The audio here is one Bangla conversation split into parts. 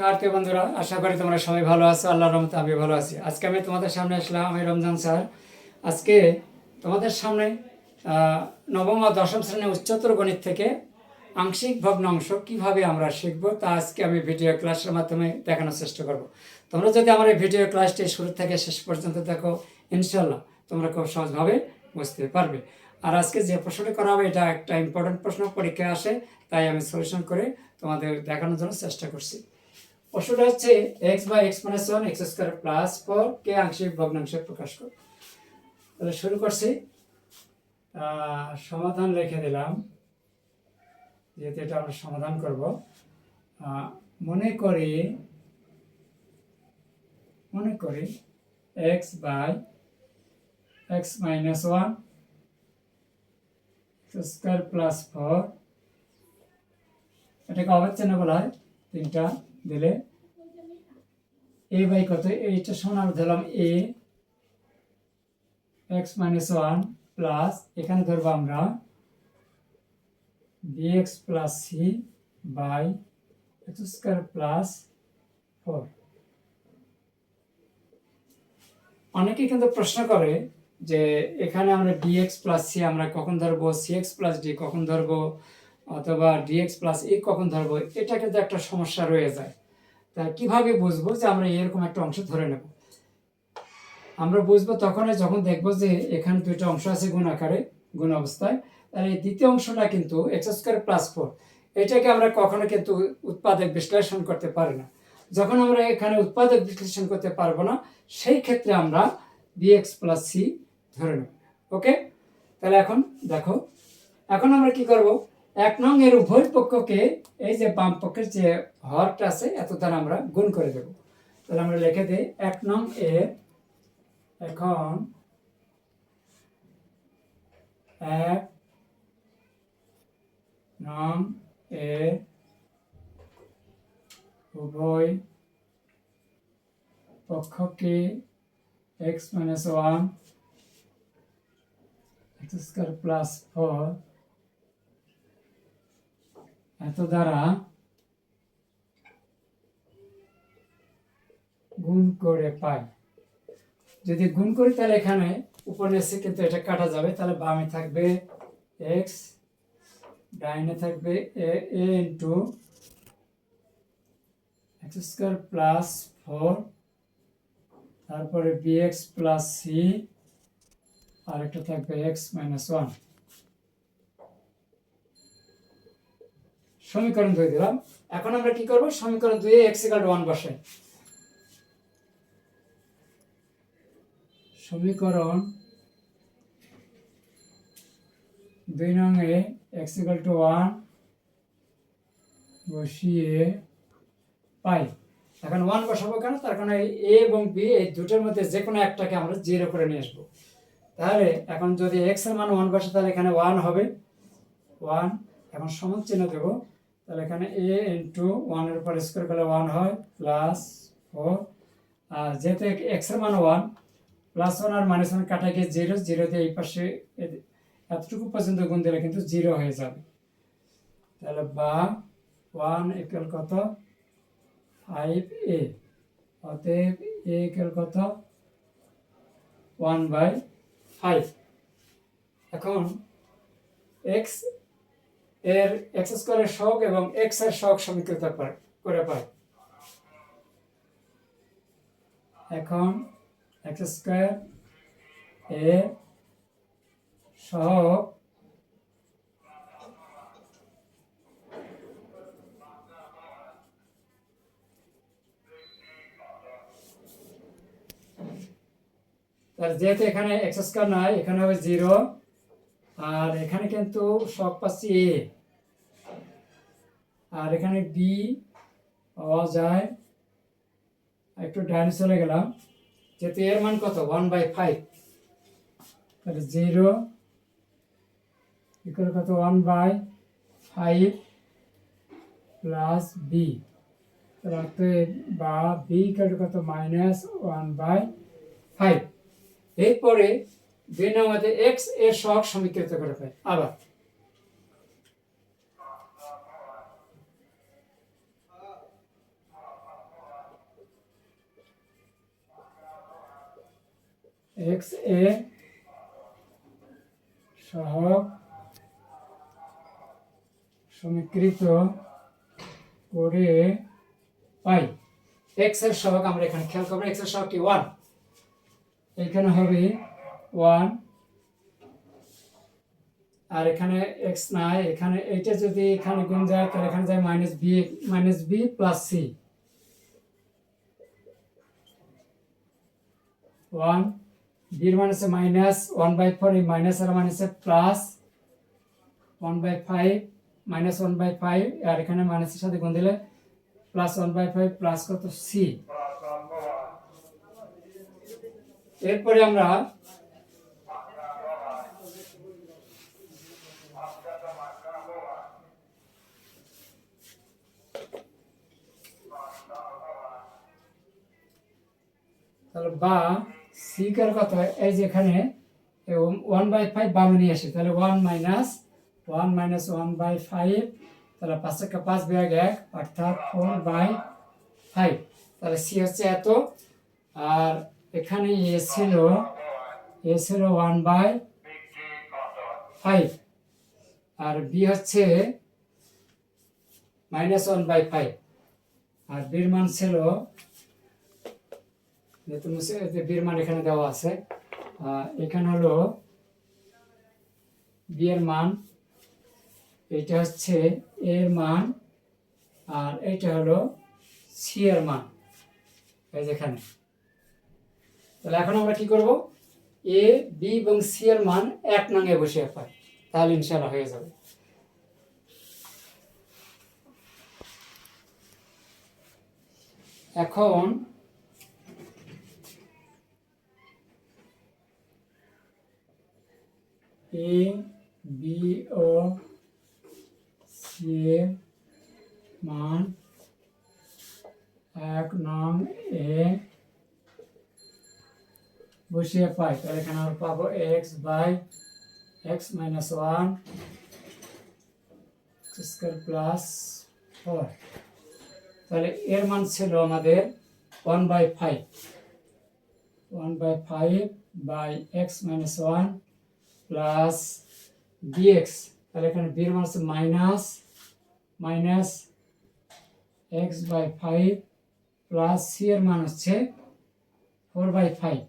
নমস্কার বন্ধুরা, আশা করি তোমরা সবাই ভালো আছো, আল্লাহর রহমতে আমি ভালো আছি। আজকে আমি তোমাদের সামনে আসলাম আমি রমজান স্যার। আজকে তোমাদের সামনে নবম ও দশম শ্রেণির উচ্চতর গণিত থেকে আংশিক ভগ্নাংশ কীভাবে আমরা শিখব, তা আজকে আমি ভিডিও ক্লাসের মাধ্যমে দেখানোর চেষ্টা করব। তোমরা যদি আমার এই ভিডিও ক্লাসটি শুরু থেকে শেষ পর্যন্ত দেখো ইনশাল্লাহ তোমরা খুব সহজভাবে বুঝতে পারবে। আর আজকে যে প্রশ্নটি করা হবে, এটা একটা ইম্পর্টেন্ট প্রশ্ন, পরীক্ষায় আসে, তাই আমি সলিউশন করে তোমাদের দেখানোর জন্য চেষ্টা করছি। প্রশ্নটা হচ্ছে x by x minus one x square plus four কে আংশিক ভগ্নাংশে প্রকাশ করো তাহলে শুরু করছি। সমাধান লিখে দিলাম, যেহেতু এটা আমরা সমাধান করব। মনে করি মনে করি x by x minus one square plus four এটাকে অবাধ চিহ্ন বলা হয়, তিনটা। দিলে এ বাই কত? এইটা সমান ধরলাম A x minus one plus এখানে ধরবো আমরা B x plus C by x square plus four অনেকে কিন্তু প্রশ্ন করে যে এখানে আমরা ডিএক্স প্লাস সি আমরা কখন ধরবো? সিএক্স প্লাস ডি কখন ধরবো? অথবা ডিএক্স প্লাস এ কখন ধরবো এটা কিন্তু একটা সমস্যা রয়ে যায়। তা কীভাবে বুঝব যে আমরা এরকম একটা অংশ ধরে নেব? আমরা বুঝব তখনই যখন দেখব যে এখানে দুইটা অংশ আছে গুণ আকারে, গুণ অবস্থায়। তাহলে এই দ্বিতীয় অংশটা কিন্তু এক্স স্কোয়ার প্লাস ফোর এটাকে আমরা কখনো কিন্তু উৎপাদক বিশ্লেষণ করতে পারি না। যখন আমরা এখানে উৎপাদক বিশ্লেষণ করতে পারব না, সেই ক্ষেত্রে আমরা বিএক্স প্লাস সি ধরে নেব। ওকে তাহলে এখন দেখো, এখন আমরা কি করব? এক নং এর উভয় পক্ষকে এই যে বাম পক্ষের যে হরটা আছে এত দ্বারা আমরা গুণ করে দেব। তাহলে আমরা লিখে দিই, এক নং এর এখন এক নং এর উভয় পক্ষকে x minus one x square plus four এত দ্বারা গুণ করে পাই যদি গুণ করি তাহলে এখানে নিচে কিন্তু এটা কাটা যাবে। তাহলে বামে থাকবে এক্স ডাইনে থাকবে a a into x square plus four তারপরে বিএক্স প্লাস সি আর একটা থাকবে এক্স মাইনাস ওয়ান সমীকরণ দুই দিলাম। এখন আমরা কি করব? সমীকরণ দুই এক্স ইকাল ওয়ান বসে সমীকরণ দুই নং এ এক্স ইকাল টু ওয়ান বসিয়ে পাই। এখন ওয়ান বসাবো কেন? তার কারণে এ এবং বি এই দুটোর মধ্যে যে কোনো একটাকে আমরা জিরো করে নিয়ে আসব। তাহলে এখন যদি এক্সের মান ওয়ান বসে, তাহলে এখানে ওয়ান হবে। ওয়ান এখন সমান চিহ্ন দেবো। তাহলে এখানে এ ইন্টু ওয়ানের উপর স্কোয়ার করলে ওয়ান হয় প্লাস ফোর আর যেহেতু এক্সের মান ওয়ান প্লাস ওয়ান আর মাইনাস ওয়ান কাটা গিয়ে জিরো জিরো দিয়ে এই পাশে এতটুকু পর্যন্ত গুণ দিলে কিন্তু জিরো হয়ে যাবে। তাহলে বা ওয়ান ইকুয়াল কত? ফাইভ এ অতএব এ ইকুয়াল কত? ওয়ান বাই ফাইভ এখন এক্স এর এক্স স্কোয়ারের শখ এবং এক্সের শখ সমীকৃত করে পাই এখন এক্স স্কোয়ার এ সহগ তাহলে যেহেতু এখানে এক্স স্কোয়ার নাই, এখানে হবে জিরো আর এখানে কিন্তু সব পাচ্ছি এ। আর এখানে বি যায়। একটু ডাইনে চলে গেলাম। যেহেতু এর মান কত? One by five. তাহলে জিরো কত? One by five plus B. তাহলে বা বি কত? Minus one by five. এরপরে দুই নম্বরে এক্সের সহগ সমীকৃত করে পাই আবার এক্স এ সহক সমীকৃত করে পাই এক্সের সহগ আমরা এখানে খেয়াল করব। এক্সের সহগ কি? ওয়ান এখানে হবে ওয়ান। আর এখানে এক্স নাই, এখানে এইটা যদি এখানে গুণ যায়, তাহলে এখানে যায় minus B minus B plus C one বির মান মাইনাস ওয়ান বাই ফোর এই মাইনাস আর হচ্ছে plus one by five minus one by five আর এখানে মাইনাসের সাথে গুণ দিলে plus one by five plus কত? সি এরপরে আমরা তাহলে বা সি কার কত হয়? এই যে এখানে ওয়ান বাই ফাইভ বামে নিয়ে আসি। তাহলে one minus one minus one by five তাহলে পাঁচ একটা পাঁচ বিভাগ এক, অর্থাৎ ফোর বাই ফাইভ তাহলে সি হচ্ছে এত। আর এখানে এ ছিল এ ছিল ওয়ান বাই ফাইভ আর বি হচ্ছে মাইনাস ওয়ান বাই ফাইভ আর বির মান ছিল যেহেতু যে মান এখানে দেওয়া আছে এখানে হলো বি এর মান, এটা হচ্ছে এর মান, আর এটা হলো সি মান, এই যেখানে তাহলে এখন আমরা কি করব? এ, বি এবং সি এর মান এক নঙ্গে বসিয়ে পাই, তাহলে ইনশাল্লাহ হয়ে যাবে। এখন এ বি ও সি এর মান এক নং এ বসিয়ে পাই। তাহলে এখানে আমরা পাবো x by x minus one plus four তাহলে এর মান ছিল আমাদের one by five one by five by x minus one plus dx তাহলে এখানে বির মান হচ্ছে minus minus x by five plus c এর মান হচ্ছে four by five.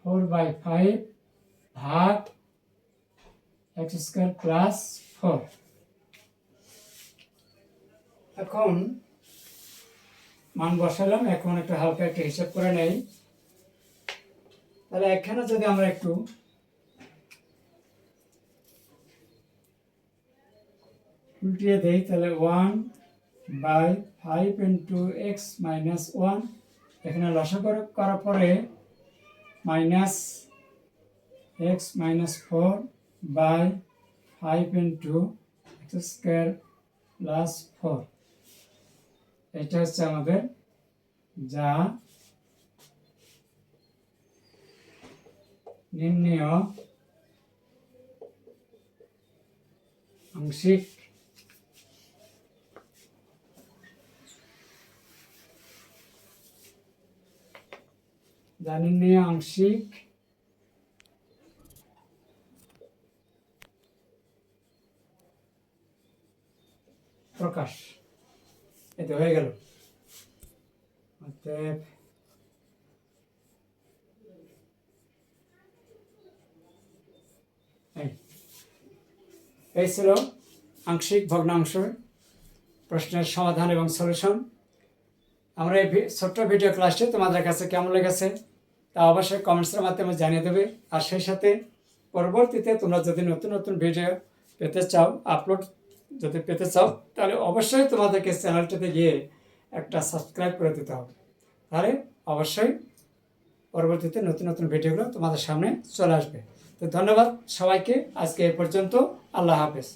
Four by five ভাগ এক্স স্কোয়ার প্লাস ফোর। এখন মান বসালাম, এখন একটু হালকা একটা হিসাব করে নেই। তাহলে এখানে যদি আমরা একটু উল্টিয়ে দেই, তাহলে one by five into x minus one এখানে লসা করার পরে minus x minus four by five into x square plus four এটা হচ্ছে আমাদের যা নির্ণয় আংশিক যা নির্ণয় আংশিক। প্রকাশ। এতে হয়ে গেল। অতএব এই ছিল আংশিক ভগ্নাংশ, প্রশ্নের সমাধান এবং সলিউশন। আমরা এই ছোট্ট ভিডিও ক্লাসটি তোমাদের কাছে কেমন লেগেছে? তা অবশ্যই কমেন্টসের মাধ্যমে জানিয়ে দেবে। আর সেই সাথে পরবর্তীতে তোমরা যদি নতুন নতুন ভিডিও পেতে চাও আপলোড যদি পেতে চাও, তাহলে অবশ্যই তোমাদেরকে চ্যানেলটিতে গিয়ে একটা সাবস্ক্রাইব করে দিতে হবে। তাহলে অবশ্যই পরবর্তীতে নতুন নতুন ভিডিওগুলো তোমাদের সামনে চলে আসবে। তো ধন্যবাদ সবাইকে। আজকে এ পর্যন্ত আল্লাহ হাফেজ।